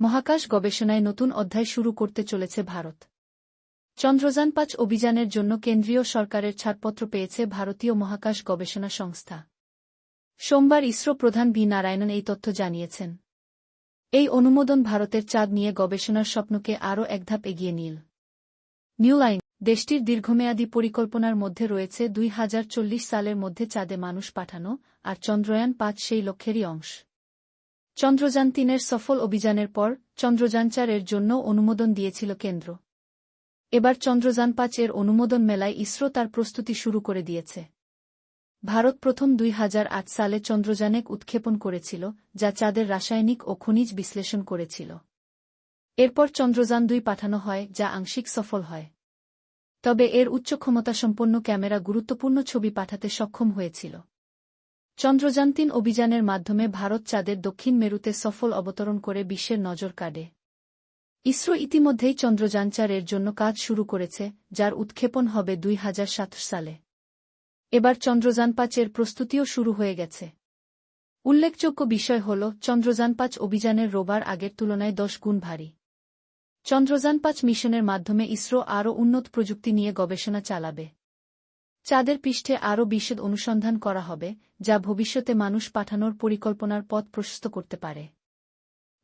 মহাকাশ গবেষণায় নতুন অধ্যায় শুরু করতে চলেছে ভারত। চন্দ্রযান পাঁচ অভিযানের জন্য কেন্দ্রীয় সরকারের ছাড়পত্র পেয়েছে ভারতীয় মহাকাশ গবেষণা সংস্থা। সোমবার ইসরো প্রধান ভি নারায়ণন এই তথ্য জানিয়েছেন। এই অনুমোদন ভারতের চাঁদ নিয়ে গবেষণার স্বপ্নকে আরও একধাপ এগিয়ে নিল। নিউ লাইন, দেশটির দীর্ঘমেয়াদী পরিকল্পনার মধ্যে রয়েছে দুই হাজার চল্লিশ সালের মধ্যে চাঁদে মানুষ পাঠানো, আর চন্দ্রয়ান পাঁচ সেই লক্ষ্যেরই অংশ। চন্দ্রযান তিনের সফল অভিযানের পর চন্দ্রযান চারের জন্য অনুমোদন দিয়েছিল কেন্দ্র। এবার চন্দ্রযান পাঁচ এর অনুমোদন মেলায় ইসরো তার প্রস্তুতি শুরু করে দিয়েছে। ভারত প্রথম দুই হাজার আট সালে চন্দ্রযানেক উৎক্ষেপণ করেছিল, যা চাঁদের রাসায়নিক ও খনিজ বিশ্লেষণ করেছিল। এরপর চন্দ্রযান দুই পাঠানো হয়, যা আংশিক সফল হয়। তবে এর উচ্চ ক্ষমতাসম্পন্ন ক্যামেরা গুরুত্বপূর্ণ ছবি পাঠাতে সক্ষম হয়েছিল। চন্দ্রযান তিন অভিযানের মাধ্যমে ভারত চাঁদের দক্ষিণ মেরুতে সফল অবতরণ করে বিশ্বের নজর কাড়ে। ইসরো ইতিমধ্যেই চন্দ্রযান চারের জন্য কাজ শুরু করেছে, যার উৎক্ষেপণ হবে দুই সালে। এবার চন্দ্রযান পাঁচের প্রস্তুতিও শুরু হয়ে গেছে। উল্লেখযোগ্য বিষয় হল, চন্দ্রযান পাঁচ অভিযানের রোবার আগের তুলনায় দশ গুণ ভারী। চন্দ্রযান পাঁচ মিশনের মাধ্যমে ইসরো আরও উন্নত প্রযুক্তি নিয়ে গবেষণা চালাবে। চাঁদের পৃষ্ঠে আরও বিশদ অনুসন্ধান করা হবে, যা ভবিষ্যতে মানুষ পাঠানোর পরিকল্পনার পথ প্রশস্ত করতে পারে।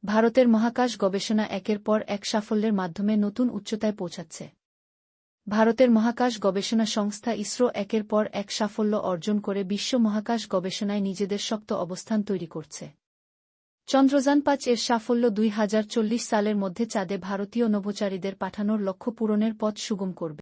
ভারতের মহাকাশ গবেষণা একের পর এক সাফল্যের মাধ্যমে নতুন উচ্চতায় পৌঁছাচ্ছে। ভারতের মহাকাশ গবেষণা সংস্থা ইসরো একের পর এক সাফল্য অর্জন করে বিশ্ব মহাকাশ গবেষণায় নিজেদের শক্ত অবস্থান তৈরি করছে। চন্দ্রযান পাঁচ এর সাফল্য দুই হাজার চল্লিশ সালের মধ্যে চাঁদে ভারতীয় নভোচারীদের পাঠানোর লক্ষ্য পূরণের পথ সুগম করবে।